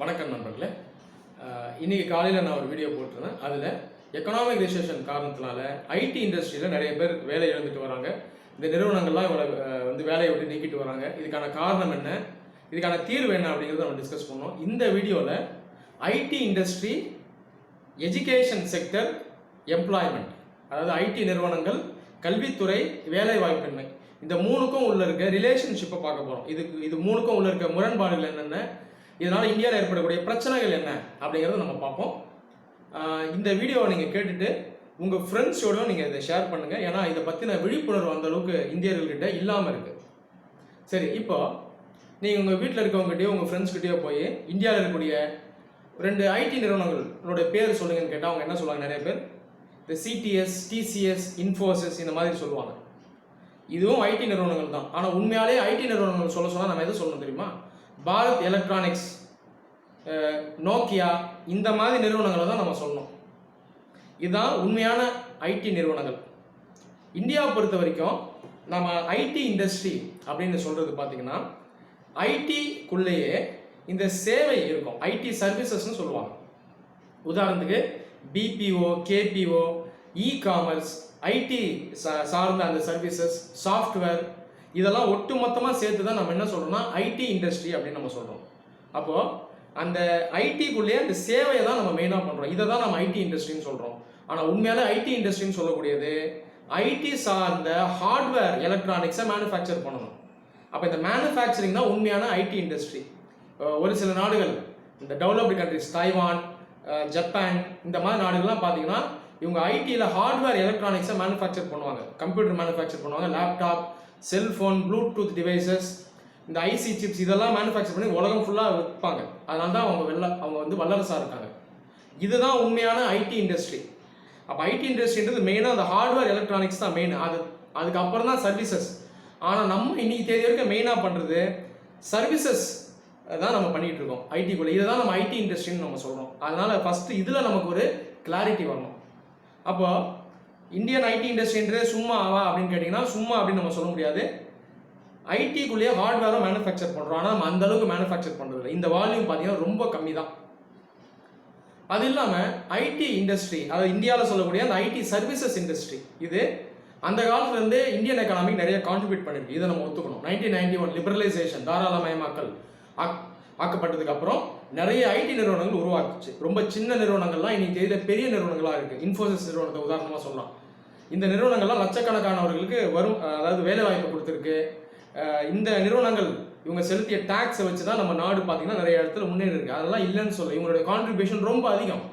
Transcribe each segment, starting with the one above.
வணக்கம் நண்பர்களே. இன்றைக்கி இன்னைக்கு காலையில் நான் ஒரு வீடியோ போட்டிருந்தேன். அதில் எக்கனாமிக் ரிசேஷன் காரணத்தினால ஐடி இண்டஸ்ட்ரியில் நிறைய பேர் வேலை இழந்துட்டு வராங்க. இந்த நிறுவனங்கள்லாம் இவங்களை வந்து வேலையை விட்டு நீக்கிட்டு வராங்க. இதுக்கான காரணம் என்ன? இதுக்கான தீர்வு என்ன அப்படிங்கிறத நம்ம டிஸ்கஸ் பண்ணோம். இந்த வீடியோவில் IT industry education sector employment அதாவது ஐடி நிறுவனங்கள் கல்வித்துறை வேலைவாய்ப்பின்மை. இந்த மூணுக்கும் உள்ள இருக்க ரிலேஷன்ஷிப்பை பார்க்க போகிறோம் இதுக்கு இது மூணுக்கும் உள்ள இருக்க முரண்பாடுகள் என்னென்ன? இதனால் இந்தியாவில் ஏற்படக்கூடிய பிரச்சனைகள் என்ன அப்படிங்கிறத நம்ம பார்ப்போம். இந்த வீடியோவை நீங்கள் கேட்டுட்டு உங்கள் ஃப்ரெண்ட்ஸோட நீங்கள் இதை ஷேர் பண்ணுங்கள் ஏன்னா இதை பற்றின விழிப்புணர்வு அந்த அளவுக்கு இந்தியர்கள்கிட்ட இல்லாமல் இருக்குது சரி இப்போ நீங்கள் உங்கள் வீட்டில் இருக்கவங்ககிட்டயோ உங்கள் ஃப்ரெண்ட்ஸ்கிட்டயோ போய் இந்தியாவில் இருக்கக்கூடிய ரெண்டு ஐடி நிறுவனங்களோட பேர் சொல்லுங்கன்னு கேட்டால் அவங்க என்ன சொல்லுவாங்க? நிறைய பேர் இந்த சிடிஎஸ் டிசிஎஸ் இன்ஃபோசிஸ் இந்த மாதிரி சொல்லுவாங்க. இதுவும் ஐடி நிறுவனங்கள் தான். ஆனால் உண்மையாலே ஐடி நிறுவனங்கள் சொல்ல சொன்னால் நம்ம எதை சொல்லணும் தெரியுமா? பாரத் எலக்ட்ரானிக்ஸ் நோக்கியா இந்த மாதிரி நிறுவனங்களை தான் நம்ம சொல்லணும். இதுதான் உண்மையான ஐடி நிறுவனங்கள். இந்தியாவை பொறுத்த வரைக்கும் நம்ம ஐடி இண்டஸ்ட்ரி அப்படின்னு சொல்கிறது பார்த்தீங்கன்னா ஐடிக்குள்ளேயே இந்த சேவை இருக்கும். ஐடி சர்வீசஸ்னு சொல்லுவாங்க. உதாரணத்துக்கு BPO KPO e commerce IT சார்ந்த அந்த சர்வீசஸ் சாஃப்ட்வேர் இதெல்லாம் ஒட்டு மொத்தமாக சேர்த்து தான் நம்ம என்ன சொல்கிறோம்னா ஐடி இண்டஸ்ட்ரி அப்படின்னு நம்ம சொல்கிறோம் அப்போது அந்த ஐடிக்குள்ளேயே அந்த சேவையை தான் நம்ம மெயினாக பண்ணுறோம் இதை தான் நம்ம ஐடி இண்டஸ்ட்ரின்னு சொல்கிறோம் ஆனால் உண்மையாலே ஐடி இண்டஸ்ட்ரின்னு சொல்லக்கூடியது ஐடி சார்ந்த ஹார்ட்வேர் எலக்ட்ரானிக்ஸை மேனுஃபேக்சர் பண்ணணும். அப்போ இந்த மேனுஃபேக்சரிங் தான் உண்மையான ஐடி இண்டஸ்ட்ரி ஒரு சில நாடுகள் இந்த டெவலப்டு கண்ட்ரிஸ் தைவான் ஜப்பான் இந்த மாதிரி நாடுகள்லாம் பார்த்தீங்கன்னா இவங்க ஐடியில் ஹார்ட்வேர் எலக்ட்ரானிக்ஸை மேனுஃபேக்சர் பண்ணுவாங்க. கம்ப்யூட்டர் மேனுஃபேக்சர் பண்ணுவாங்க லேப்டாப் செல்ஃபோன் ப்ளூடூத் டிவைசஸ் இந்த ஐசி சிப்ஸ் இதெல்லாம் மேனுஃபேக்சர் பண்ணி உலகம் ஃபுல்லாக விற்பாங்க. அதனால தான் அவங்க வெள்ள அவங்க வந்து வல்லரசாக இருக்காங்க. இதுதான் உண்மையான ஐடி இண்டஸ்ட்ரி அப்போ ஐடி இண்டஸ்ட்ரின்றது மெயினாக அந்த ஹார்ட்வேர் எலக்ட்ரானிக்ஸ் தான் மெயின் அது அதுக்கப்புறம் தான் சர்வீசஸ் ஆனால் நம்ம இன்னைக்கு தேதி வரைக்கும் மெயினாக பண்ணுறது சர்வீசஸ் தான் நம்ம பண்ணிகிட்டு இருக்கோம். ஐடிக்குள்ளே இதை தான் நம்ம ஐடி இண்டஸ்ட்ரின்னு நம்ம சொல்கிறோம் அதனால் ஃபஸ்ட்டு இதில் நமக்கு ஒரு கிளாரிட்டி வரணும். அப்போ இந்தியன் ஐடி இண்டஸ்ட்ரின்றது சும்மா ஆவா அப்படின்னு கேட்டிங்கன்னா சும்மா அப்படின்னு நம்ம சொல்ல முடியாது. ஐடிக்குள்ளேயே ஹார்ட்வேரும் மேனுஃபேக்சர் பண்ணுறோம் ஆனால் நம்ம அந்தளவுக்கு மேனுஃபேக்சர் பண்ணுறது இந்த வால்யூம் பார்த்தீங்கன்னா ரொம்ப கம்மி தான் அது இல்லாமல் ஐடி இண்டஸ்ட்ரி அதாவது இந்தியாவில் சொல்லக்கூடிய அந்த ஐடி சர்வீசஸ் இண்டஸ்ட்ரி இது அந்த காலத்துலேருந்து இந்தியன் எக்கனாமிக் நிறைய கான்ட்ரிபியூட் பண்ணியிருக்கு இதை நம்ம ஒத்துக்கணும். நைன்டீன் நைன்டி ஒன் லிபரலைசேஷன் தாராளமயமாக்கல் அக் ஆக்கப்பட்டதுக்கு அப்புறம் நிறைய ஐடி நிறுவனங்கள் உருவாக்குச்சு. ரொம்ப சின்ன நிறுவனங்கள்லாம் இன்னைக்கு தேதியில பெரிய நிறுவனங்களாக இருக்கு. இன்ஃபோசிஸ் நிறுவனத்தை உதாரணமாக சொல்லலாம். இந்த நிறுவனங்கள்லாம் லட்சக்கணக்கானவர்களுக்கு வரும் அதாவது வேலை வாய்ப்பு கொடுத்துருக்கு. இந்த நிறுவனங்கள் இவங்க செலுத்திய டேக்ஸை வச்சு தான் நம்ம நாடு பார்த்தீங்கன்னா நிறைய இடத்துல முன்னேறி இருக்கு. அதெல்லாம் இல்லைன்னு சொல்ல இவங்களுடைய கான்ட்ரிபியூஷன் ரொம்ப அதிகம்.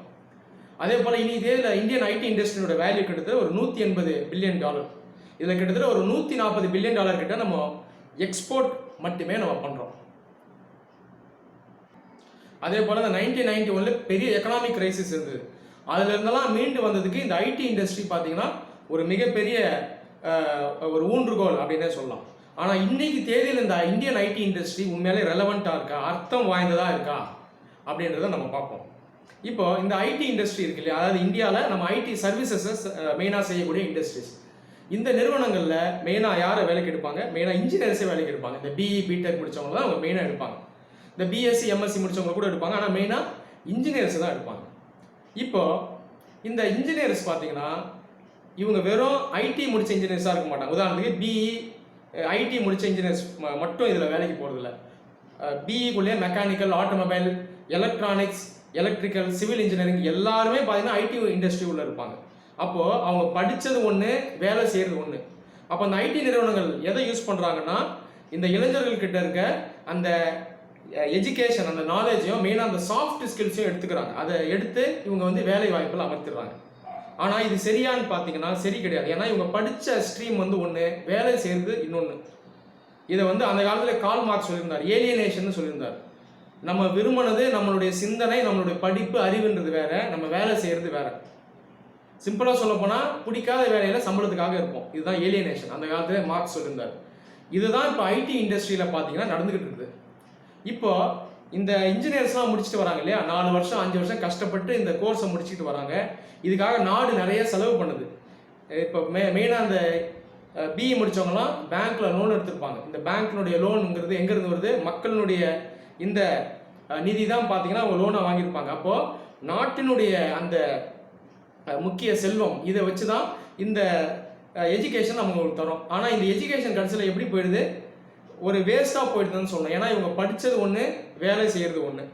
அதே போல் இனி இதில் இந்தியன் ஐடி இண்டஸ்ட்ரியோட வேல்யூ கிட்டத்தட்ட ஒரு நூற்றி எண்பது பில்லியன் டாலர் இதில் கிட்டத்தட்ட ஒரு நூற்றி நாற்பது பில்லியன் டாலர் கிட்ட நம்ம எக்ஸ்போர்ட் மட்டுமே நம்ம பண்ணுறோம் அதே போல் இந்த நைன்டீன் நைன்டி ஒன்ல பெரிய எக்கனாமிக் கிரைசிஸ் இருந்தது. அதுல இருந்தெல்லாம் மீண்டு வந்ததுக்கு இந்த ஐடி இண்டஸ்ட்ரி பார்த்தீங்கன்னா ஒரு மிகப்பெரிய ஒரு ஊன்றுகோல் அப்படின்னே சொல்லலாம். ஆனால் இன்னைக்கு தேதியில் இந்த இந்தியன் ஐடி இண்டஸ்ட்ரி உண்மையிலே ரெலவெண்ட்டாக இருக்கா? அர்த்தம் வாய்ந்ததாக இருக்கா? அப்படின்றத நம்ம பார்ப்போம். இப்போ இந்த ஐடி இண்டஸ்ட்ரி இருக்கு இல்லையா? அதாவது இந்தியாவில் நம்ம ஐடி சர்வீசஸஸ் மெயினாக செய்யக்கூடிய இண்டஸ்ட்ரீஸ் இந்த நிறுவனங்களில் மெயினாக யாரை வேலைக்கு எடுப்பாங்க? மெயினாக இன்ஜினியர்ஸே வேலைக்கு எடுப்பாங்க. இந்த பிஇ பிடெக் முடித்தவங்க தான் அவங்க மெயினாக எடுப்பாங்க. இந்த பிஎஸ்சி எம்எஸ்சி முடிச்சவங்க கூட எடுப்பாங்க. ஆனால் மெயினாக இன்ஜினியர்ஸ் தான் எடுப்பாங்க. இப்போ இந்த இன்ஜினியர்ஸ் பார்த்தீங்கன்னா இவங்க வெறும் ஐடி முடிச்ச இன்ஜினியர்ஸாக இருக்க மாட்டாங்க. உதாரணத்துக்கு பிஇ ஐடி முடிச்ச இன்ஜினியர்ஸ் மட்டும் இதில் வேலைக்கு போகிறதில்ல பிஇக்குள்ளேயே mechanical automobile electronics electrical civil engineering எல்லாருமே பார்த்தீங்கன்னா ஐடி இண்டஸ்ட்ரி உள்ள இருப்பாங்க. அப்போது அவங்க படித்தது ஒன்று வேலை செய்கிறது ஒன்று அப்போ அந்த ஐடி நிறுவனங்கள் எதை யூஸ் பண்ணுறாங்கன்னா இந்த இளைஞர்கள் கிட்ட இருக்க அந்த எஜுகேஷன் அந்த நாலேஜையும் மெயினாக அந்த சாஃப்ட் ஸ்கில்ஸையும் எடுத்துக்கிறாங்க. அதை எடுத்து இவங்க வந்து வேலை வாய்ப்பில் அமர்த்திடுறாங்க. ஆனால் இது சரியான்னு பார்த்தீங்கன்னா சரி கிடையாது. ஏன்னா இவங்க படித்த ஸ்ட்ரீம் வந்து ஒன்று வேலை செய்கிறது இன்னொன்று இதை வந்து அந்த காலத்தில் கால் மார்க் சொல்லியிருந்தார். ஏலியனேஷன் சொல்லியிருந்தார். நம்ம விரும்பினது நம்மளுடைய சிந்தனை நம்மளுடைய படிப்பு அறிவுன்றது வேற நம்ம வேலை செய்கிறது வேற. சிம்பிளாக சொல்ல போனால் பிடிக்காத வேலையில் சம்பளத்துக்காக இருப்போம். இதுதான் ஏலியனேஷன் அந்த காலத்தில் மார்க்ஸ் சொல்லியிருந்தார். இதுதான் இப்போ ஐடி இண்டஸ்ட்ரியில் பார்த்தீங்கன்னா நடந்துகிட்டு இருக்குது இப்போ இந்த இன்ஜினியர்ஸ்லாம் முடிச்சுட்டு வராங்க இல்லையா? நாலு வருஷம் அஞ்சு வருஷம் கஷ்டப்பட்டு இந்த கோர்ஸை முடிச்சுட்டு வராங்க. இதுக்காக நாடு நிறைய செலவு பண்ணுது. இப்போ மெ மெயினாக அந்த பிஇ முடிச்சவங்கலாம் பேங்க்கில் லோன் எடுத்திருப்பாங்க. இந்த பேங்க்னுடைய லோனுங்கிறது எங்கேருந்து வருது? மக்களினுடைய இந்த நிதி தான் பார்த்தீங்கன்னா அவங்க லோனை வாங்கியிருப்பாங்க. அப்போது நாட்டினுடைய அந்த முக்கிய செல்வம் இதை வச்சு தான் இந்த எஜுகேஷன் நம்ம உங்களுக்கு தரோம். ஆனால் இந்த எஜுகேஷன் கடைசியில் எப்படி போயிடுது? ஒரு வேஸ்ட்டாக போயிடுதுன்னு சொல்லணும். ஏன்னா இவங்க படித்தது ஒன்று வேலை செய்கிறது ஒன்று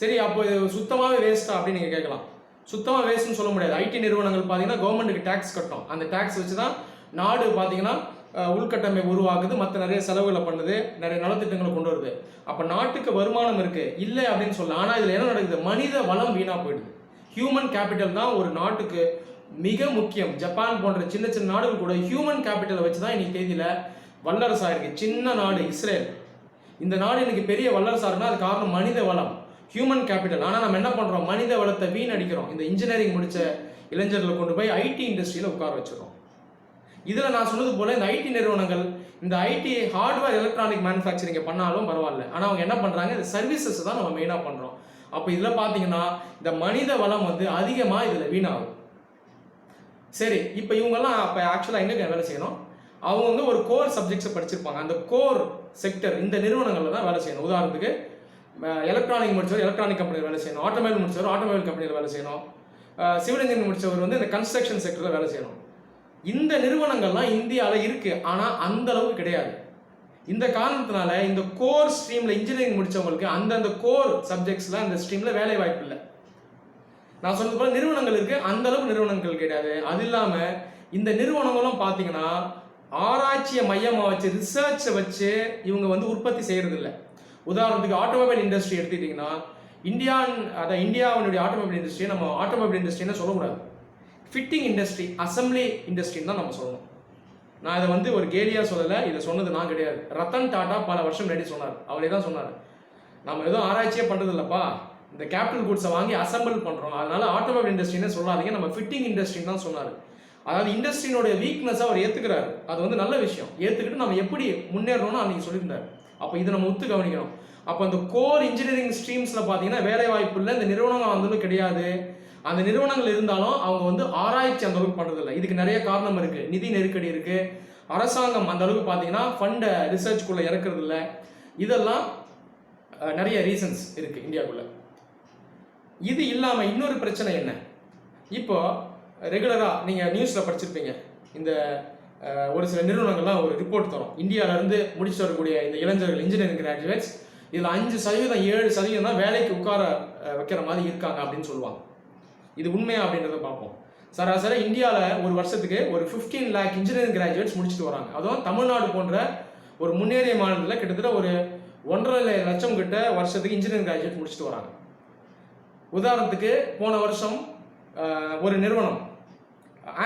சரி அப்போ இது சுத்தமாகவே வேஸ்ட்டா அப்படின்னு நீங்கள் கேட்கலாம். சுத்தமாக வேஸ்ட்னு சொல்ல முடியாது. ஐடி நிறுவனங்கள் பார்த்தீங்கன்னா கவர்மெண்ட்டுக்கு டேக்ஸ் கட்டும். அந்த டேக்ஸ் வச்சு தான் நாடு பார்த்தீங்கன்னா உள்கட்டமை உருவாக்குது மற்ற நிறைய செலவுகளை பண்ணுது. நிறைய நலத்திட்டங்களை கொண்டு வருது. அப்போ நாட்டுக்கு வருமானம் இருக்குது இல்லை அப்படின்னு சொல்லலாம் ஆனால் இதில் என்ன நடக்குது? மனித வளம் வீணாக போயிடுது. ஹியூமன் கேபிட்டல் தான் ஒரு நாட்டுக்கு மிக முக்கியம். ஜப்பான் போன்ற சின்ன சின்ன நாடுகள் கூட ஹியூமன் கேபிட்டலை வச்சு தான் இன்னைக்கு தேதியில் வல்லரசாக இருக்கு சின்ன நாடு இஸ்ரேல். இந்த நாடு இன்னைக்கு பெரிய வல்லரசாருன்னா அது காரணம் மனித வளம். ஹியூமன் கேபிட்டல் ஆனால் நம்ம என்ன பண்ணுறோம் மனித வளத்தை வீணடிக்கிறோம். இந்த இன்ஜினியரிங் முடித்த இளைஞர்களை கொண்டு போய் ஐடி இண்டஸ்ட்ரியில் உட்கார வச்சுருக்கோம் இதில் நான் சொன்னது போல் இந்த ஐடி நிறுவனங்கள் இந்த ஐடி ஹார்ட்வேர் எலக்ட்ரானிக் மேனுஃபேக்சரிங்கை பண்ணாலும் பரவாயில்ல. ஆனால் அவங்க என்ன பண்ணுறாங்க இந்த சர்வீசஸ் தான் நம்ம மெயினாக பண்ணுறோம் அப்போ இதில் பார்த்தீங்கன்னா இந்த மனித வளம் வந்து அதிகமாக இதில் வீணாகும். சரி இப்போ இவங்கெல்லாம் அப்போ ஆக்சுவலாக எங்கே வேலை செய்யணும்? அவங்க வந்து ஒரு கோர் சப்ஜெக்ட்ஸை படிச்சிருப்பாங்க. அந்த கோர் செக்டர் இந்த நிறுவனங்களில் தான் வேலை செய்யணும். உதாரணத்துக்கு எலக்ட்ரானிக் முடிச்சவர் எலக்ட்ரானிக் கம்பெனியில் வேலை செய்யணும். ஆட்டோமொபைல் முடிச்சவர் ஆட்டோமொபைல் கம்பெனியில் வேலை செய்யணும். சிவில் இன்ஜினியர் முடிச்சவர் வந்து இந்த கன்ஸ்ட்ரக்ஷன் செக்டரில் வேலை செய்யணும். இந்த நிறுவனங்கள்லாம் இந்தியாவில் இருக்குது ஆனால் அந்த அளவுக்கு கிடையாது. இந்த காரணத்தினால இந்த கோர் ஸ்ட்ரீமில் இன்ஜினியரிங் முடித்தவங்களுக்கு அந்தந்த கோர் சப்ஜெக்ட்ஸில் அந்த ஸ்ட்ரீமில் வேலை வாய்ப்பு இல்லை. நான் சொன்னது போல நிறுவனங்கள் இருக்குது அந்த அளவுக்கு நிறுவனங்கள் கிடையாது. அது இல்லாமல் இந்த நிறுவனங்களும் பார்த்தீங்கன்னா ஆராய்ச்சியை மையமாக வச்சு ரிசர்ச்சை வச்சு இவங்க வந்து உற்பத்தி செய்கிறதில்ல உதாரணத்துக்கு ஆட்டோமொபைல் இண்டஸ்ட்ரி எடுத்துக்கிட்டிங்கன்னா இந்தியான் அதான் இந்தியாவினுடைய ஆட்டோமொபைல் இண்டஸ்ட்ரியை நம்ம ஆட்டோமொபைல் இண்டஸ்ட்ரின்னு சொல்லக்கூடாது ஃபிட்டிங் இண்டஸ்ட்ரி அசம்பிளி இண்டஸ்ட்ரின்னு தான் நம்ம சொல்லணும். நான் இதை வந்து ஒரு கேலியாக சொல்லலை இதை சொன்னது நான் கிடையாது. ரத்தன் டாடா பல வருஷம் முன்னாடி சொன்னார். அவரே தான் சொன்னார். நம்ம எதுவும் ஆராய்ச்சியே பண்றது இந்த கேபிட்டல் குட்ஸை வாங்கி அசம்பிள் பண்ணுறோம் அதனால ஆட்டோமொபைல் இண்டஸ்ட்ரின்னு சொல்லாதீங்க. நம்ம ஃபிட்டிங் இண்டஸ்ட்ரின்னு தான் சொன்னார். அதாவது இண்டஸ்ட்ரியினுடைய வீக்னஸ் அவர் ஏற்றுக்கிறாரு அது வந்து நல்ல விஷயம். ஏற்றுக்கிட்டு நம்ம எப்படி முன்னேறணும்னு அன்றைக்கி சொல்லியிருந்தார். அப்போ இதை நம்ம ஒத்து கவனிக்கணும். அப்போ அந்த கோர் இன்ஜினியரிங் ஸ்ட்ரீம்ஸில் பார்த்தீங்கன்னா வேலை வாய்ப்பு இல்லை இந்த நிறுவனங்கள் வந்ததும் கிடையாது. அந்த நிறுவனங்கள் இருந்தாலும் அவங்க வந்து ஆராய்ச்சி அந்த அளவுக்கு பண்ணுறதில்ல இதுக்கு நிறைய காரணம் இருக்குது நிதி நெருக்கடி இருக்குது அரசாங்கம் அந்த அளவுக்கு பார்த்தீங்கன்னா ஃபண்டை ரிசர்ச்குள்ளே இறக்குறது இல்லை இதெல்லாம் நிறைய ரீசன்ஸ் இருக்குது இந்தியாவுக்குள்ளே. இது இல்லாமல் இன்னொரு பிரச்சனை என்ன? இப்போ ரெகுலராக நீங்கள் நியூஸில் படிச்சிருப்பீங்க. இந்த ஒரு சில நிறுவனங்கள்லாம் ஒரு ரிப்போர்ட் தரும். இந்தியால இருந்து முடிச்சு வரக்கூடிய இந்த இளைஞர்கள் இன்ஜினியரிங் கிராஜுவேட்ஸ் இதில் அஞ்சு சதவீதம் ஏழு சதவீதம் தான் வேலைக்கு உட்கார வைக்கிற மாதிரி இருக்காங்க அப்படின்னு சொல்லுவாங்க. இது உண்மையா அப்படின்றத பார்ப்போம். சராசரி இந்தியாவில் ஒரு வருஷத்துக்கு ஒரு 15 லேக் இன்ஜினியரிங் கிராஜுவேட்ஸ் முடிச்சுட்டு வராங்க. அதுவும் தமிழ்நாடு போன்ற ஒரு முன்னேறிய மாநிலத்தில் கிட்டத்தட்ட ஒரு ஒன்றரை லட்சம் கிட்ட வருஷத்துக்கு இன்ஜினியரிங் கிராஜுவேட் முடிச்சுட்டு வராங்க. உதாரணத்துக்கு போன வருஷம் ஒரு நிறுவனம்.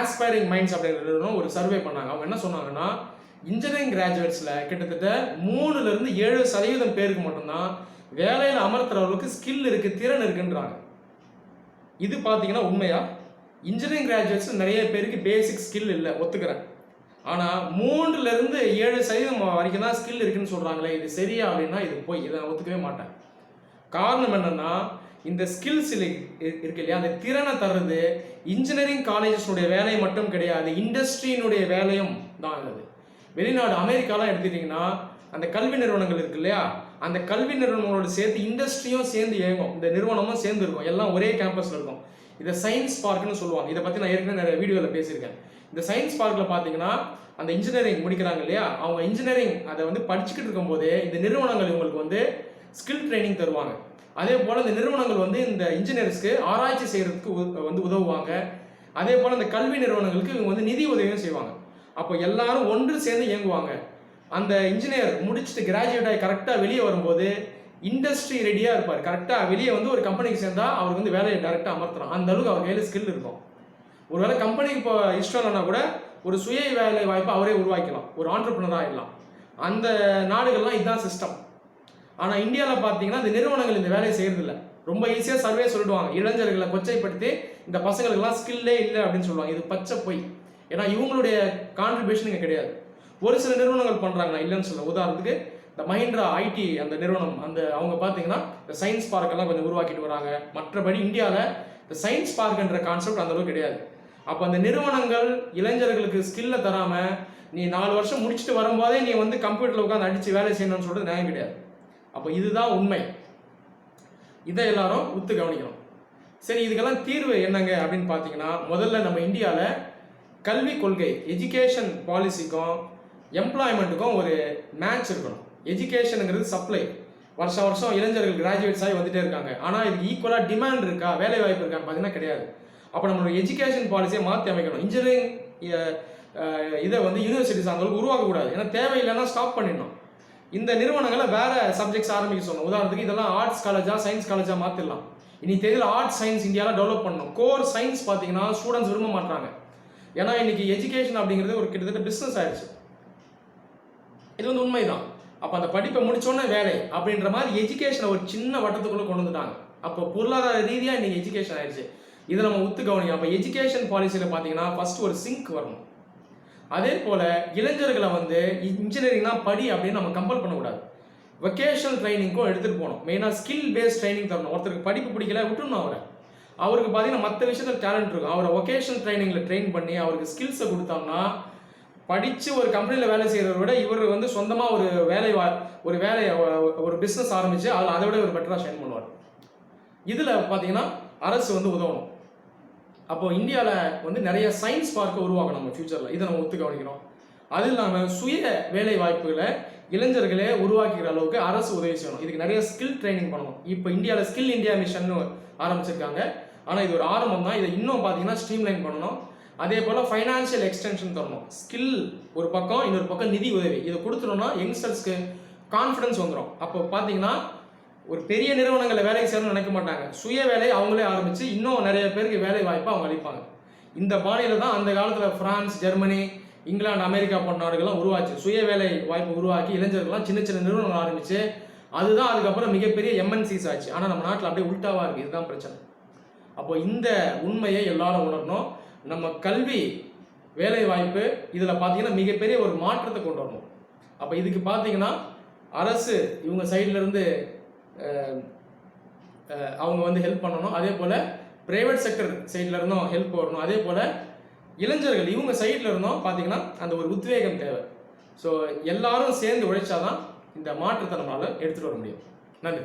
ஆஸ்பைரிங் மைண்ட்ஸ் அப்படிங்கிற நிறுவனம் ஒரு சர்வே பண்ணாங்க. அவங்க என்ன சொன்னாங்கன்னா இன்ஜினியரிங் கிராஜுவேட்ஸில் கிட்டத்தட்ட மூணுலேருந்து ஏழு சதவீதம் பேருக்கு மட்டும்தான் வேலையில் அமர்த்துறவர்களுக்கு ஸ்கில் இருக்குது திறன் இருக்குன்றாங்க. இது பார்த்தீங்கன்னா உண்மையா? இன்ஜினியரிங் கிராஜுவேட்ஸ் நிறைய பேருக்கு பேசிக் ஸ்கில் இல்லை ஒத்துக்கிறேன். ஆனால் மூன்றுலேருந்து ஏழு சதவீதம் வரைக்கும் தான் ஸ்கில் இருக்குன்னு சொல்கிறாங்களே இது சரியா அப்படின்னா இது போய் இதை நான் ஒத்துக்கவே மாட்டேன். காரணம் என்னென்னா இந்த ஸ்கில்ஸ் இருக்கு இல்லையா? அந்த திறனை தருது. இன்ஜினியரிங் காலேஜஸ்னுடைய வேலை மட்டும் கிடையாது. இண்டஸ்ட்ரியினுடைய வேலையும் தான் அது. வெளிநாடு அமெரிக்காலாம் எடுத்துக்கிட்டிங்கன்னா அந்த கல்வி நிறுவனங்கள் இருக்கு இல்லையா? அந்த கல்வி நிறுவனங்களோட சேர்த்து இண்டஸ்ட்ரியும் சேர்ந்து இயங்கும். இந்த நிறுவனமும் சேர்ந்து இருக்கும். எல்லாம் ஒரே கேம்பஸில் இருக்கும். இதை சயின்ஸ் பார்க்னு சொல்லுவாங்க. இதை பற்றி நான் ஏற்கனவே நிறைய வீடியோவில் பேசியிருக்கேன். இந்த சயின்ஸ் பார்க்கில் பார்த்தீங்கன்னா அந்த இன்ஜினியரிங் முடிக்கிறாங்க இல்லையா? அவங்க இன்ஜினியரிங் அதை வந்து படிச்சுக்கிட்டு இருக்கும்போதே இந்த நிறுவனங்கள் இவங்களுக்கு வந்து ஸ்கில் ட்ரைனிங் தருவாங்க. அதே போல் இந்த நிறுவனங்கள் வந்து இந்த இன்ஜினியர்ஸ்க்கு ஆராய்ச்சி செய்கிறதுக்கு வந்து உதவுவாங்க. அதே போல் இந்த கல்வி நிறுவனங்களுக்கு இவங்க வந்து நிதி உதவியும் செய்வாங்க. அப்போ எல்லாரும் ஒன்று சேர்ந்து இயங்குவாங்க. அந்த இன்ஜினியர் முடிச்சுட்டு கிராஜுவேட் ஆகி கரெக்டாக வெளியே வரும்போது இண்டஸ்ட்ரி ரெடியாக இருப்பார். கரெக்டாக வெளியே வந்து ஒரு கம்பெனிக்கு சேர்ந்தால் அவருக்கு வந்து வேலையை டேரெக்டாக அமர்த்தலாம். அந்த அளவுக்கு அவர் கையில் ஸ்கில் இருக்கும். ஒருவேளை கம்பெனிக்கு இப்போ இஷ்டம் இல்லைனா கூட ஒரு சுய வேலை வாய்ப்பை அவரே உருவாக்கலாம் ஒரு ஆண்டர்பிரினராக ஆகிடலாம் அந்த நாடுகள்லாம் இதுதான் சிஸ்டம் ஆனால் இந்தியாவில் பார்த்தீங்கன்னா இந்த நிறுவனங்கள் இந்த வேலையை செய்யறதில்ல. ரொம்ப ஈஸியாக சர்வே சொல்லிடுவாங்க. இளைஞர்களை கொச்சைப்படுத்தி இந்த பசங்களுக்கெல்லாம் ஸ்கில்லே இல்லை அப்படின்னு சொல்லுவாங்க. இது பச்சை பொய். ஏன்னா இவங்களுடைய கான்ட்ரிபியூஷன் இங்கே கிடையாது. ஒரு சில நிறுவனங்கள் பண்ணுறாங்க நான் இல்லைன்னு சொல்ல உதாரணத்துக்கு இந்த மஹிந்திரா ஐடி அந்த நிறுவனம் அந்த அவங்க பார்த்தீங்கன்னா இந்த சயின்ஸ் பார்க்கெல்லாம் கொஞ்சம் உருவாக்கிட்டு வராங்க. மற்றபடி இந்தியாவில் இந்த சயின்ஸ் பார்க்குன்ற கான்செப்ட் அந்தளவுக்கு கிடையாது. அப்போ அந்த நிறுவனங்கள் இளைஞர்களுக்கு ஸ்கில்லை தராமல் நீ நாலு வருஷம் முடிச்சுட்டு வரும்போதே நீ வந்து கம்ப்யூட்டரில் உட்காந்து அடித்து வேலை செய்யணும்னு சொல்கிறது நியாயம் கிடையாது. அப்போ இதுதான் உண்மை. இதை எல்லாரும் உத்து கவனிக்கணும். சரி இதுக்கெல்லாம் தீர்வு என்னங்க அப்படின்னு பார்த்தீங்கன்னா முதல்ல நம்ம இந்தியாவில் கல்வி கொள்கை எஜுகேஷன் பாலிசிக்கும் எம்ப்ளாய்மெண்ட்டுக்கும் ஒரு மேட்ச் இருக்கணும். எஜுகேஷனுங்கிறது சப்ளை வருஷம் வருஷம் இளைஞர்கள் கிராஜுவேட்ஸ் ஆகி வந்துட்டே இருக்காங்க. ஆனால் இதுக்கு ஈக்குவலாக டிமாண்ட் இருக்கா வேலை வாய்ப்பு இருக்கான்னு பார்த்தீங்கன்னா கிடையாது. அப்போ நம்மளோட எஜுகேஷன் பாலிசியை மாற்றி அமைக்கணும். இன்ஜினியரிங் இதை வந்து யூனிவர்சிட்டிஸ் அந்த அளவுக்கு உருவாக்கக்கூடாது. ஏன்னா தேவையில்லைன்னா ஸ்டாப் பண்ணிடணும். இந்த நிறுவனங்களை வேற சப்ஜெக்ட்ஸ் ஆரம்பிக்க சொன்னோம் உதாரணத்துக்கு இதெல்லாம் ஆர்ட்ஸ் காலேஜா சயின்ஸ் காலேஜா மாத்திரலாம் இனி தெரியல ஆர்ட்ஸ் சயின்ஸ் இந்தியாவில் டெவலப் பண்ணணும். கோர் சயின்ஸ் பார்த்தீங்கன்னா ஸ்டூடெண்ட்ஸ் விரும்ப மாட்டாங்க ஏன்னா இன்னைக்கு எஜுகேஷன் அப்படிங்கிறது ஒரு கிட்டத்தட்ட பிஸ்னஸ் ஆயிடுச்சு. இது வந்து உண்மைதான். அப்போ அந்த படிப்பை முடிச்சோன்னே வேலை அப்படின்ற மாதிரி எஜுகேஷனை ஒரு சின்ன வட்டத்துக்குள்ளே கொண்டு வந்துட்டாங்க. அப்போ பொருளாதார ரீதியாக இன்னைக்கு எஜுகேஷன் ஆயிடுச்சு. இதை நம்ம ஒத்து கவனிக்கணும். அப்போ எஜுகேஷன் பாலிசியில் பார்த்தீங்கன்னா ஃபர்ஸ்ட் ஒரு சிங்க் வரணும். அதே போல் இளைஞர்களை வந்து இன்ஜினியரிங்னா படி அப்படின்னு நம்ம கம்பல் பண்ணக்கூடாது. வெக்கேஷனல் ட்ரைனிங்க்கும் எடுத்துகிட்டு போகணும். மெயினாக ஸ்கில் பேஸ்ட் ட்ரைனிங் தரணும். ஒருத்தருக்கு படிப்பு பிடிக்கல விட்டுணும் அவரை. அவருக்கு பார்த்தீங்கன்னா மற்ற விஷயத்தில் டேலண்ட் இருக்கும். அவரை ஒகேஷனல் ட்ரைனிங்கில் ட்ரெயின் பண்ணி அவருக்கு ஸ்கில்ஸை கொடுத்தோம்னா படித்து ஒரு கம்பெனியில் வேலை செய்கிறத விட இவர் வந்து சொந்தமாக ஒரு வேலை வா ஒரு வேலையை ஒரு பிஸ்னஸ் ஆரம்பித்து அதில் அதை விட ஒரு பெட்டராக ஷைன் பண்ணுவார். இதில் பார்த்தீங்கன்னா அரசு வந்து உதவணும். அப்போ இந்தியாவில் வந்து நிறைய சயின்ஸ் பார்க்க உருவாக்கணும் நம்ம ஃபியூச்சரில் இதை நம்ம ஒத்து கவனிக்கிறோம் அது இல்லாமல் சுய வேலை வாய்ப்புகளை இளைஞர்களே உருவாக்கிற அளவுக்கு அரசு உதவி செய்யணும். இதுக்கு நிறைய ஸ்கில் ட்ரைனிங் பண்ணணும். இப்போ இந்தியாவில் ஸ்கில் இந்தியா மிஷன் ஆரம்பிச்சிருக்காங்க. ஆனால் இது ஒரு ஆரம்பம் தான். இதை இன்னும் பார்த்தீங்கன்னா ஸ்ட்ரீம்லைன் பண்ணணும். அதே போல் ஃபைனான்ஷியல் எக்ஸ்டென்ஷன் தரணும். ஸ்கில் ஒரு பக்கம் இன்னொரு பக்கம் நிதி உதவி. இதை கொடுத்துட்டோம்னா யங்ஸ்டர்ஸ்க்கு கான்ஃபிடன்ஸ் வந்துடும் அப்போ பார்த்தீங்கன்னா ஒரு பெரிய நிறுவனங்களை வேலைக்கு சேரணும்னு நினைக்க மாட்டாங்க. சுய வேலையை அவங்களே ஆரம்பித்து இன்னும் நிறைய பேருக்கு வேலை வாய்ப்பை அவங்க அளிப்பாங்க. இந்த பாணியில் தான் அந்த காலத்தில் ஃப்ரான்ஸ் ஜெர்மனி இங்கிலாந்து அமெரிக்கா போன்ற நாடுகள்லாம் உருவாச்சு. சுய வேலை வாய்ப்பு உருவாக்கி இளைஞர்கள்லாம் சின்ன சின்ன நிறுவனங்கள் ஆரம்பிச்சு அதுதான் அதுக்கப்புறம் மிகப்பெரிய எம்என்சிஸ் ஆச்சு. ஆனால் நம்ம நாட்டில் அப்படியே உல்ட்டாவாக இருக்குது இதுதான் பிரச்சனை. அப்போ இந்த உண்மையை எல்லாரும் உணரணும். நம்ம கல்வி வேலை வாய்ப்பு இதில் பார்த்தீங்கன்னா மிகப்பெரிய ஒரு மாற்றத்தை கொண்டு வரணும். அப்போ இதுக்கு பார்த்தீங்கன்னா அரசு இவங்க சைட்லேருந்து அவங்க வந்து ஹெல்ப் பண்ணணும். அதே போல் ப்ரைவேட் செக்டர் சைடில் இருந்தும் ஹெல்ப் வரணும். அதே போல் இளைஞர்கள் இவங்க சைடில் இருந்தும் பார்த்தீங்கன்னா அந்த ஒரு உத்வேகம் தேவை. ஸோ எல்லாரும் சேர்ந்து உழைச்சாதான் இந்த மாற்றத்தை நம்மளால் எடுத்துகிட்டு வர முடியும். நன்றி.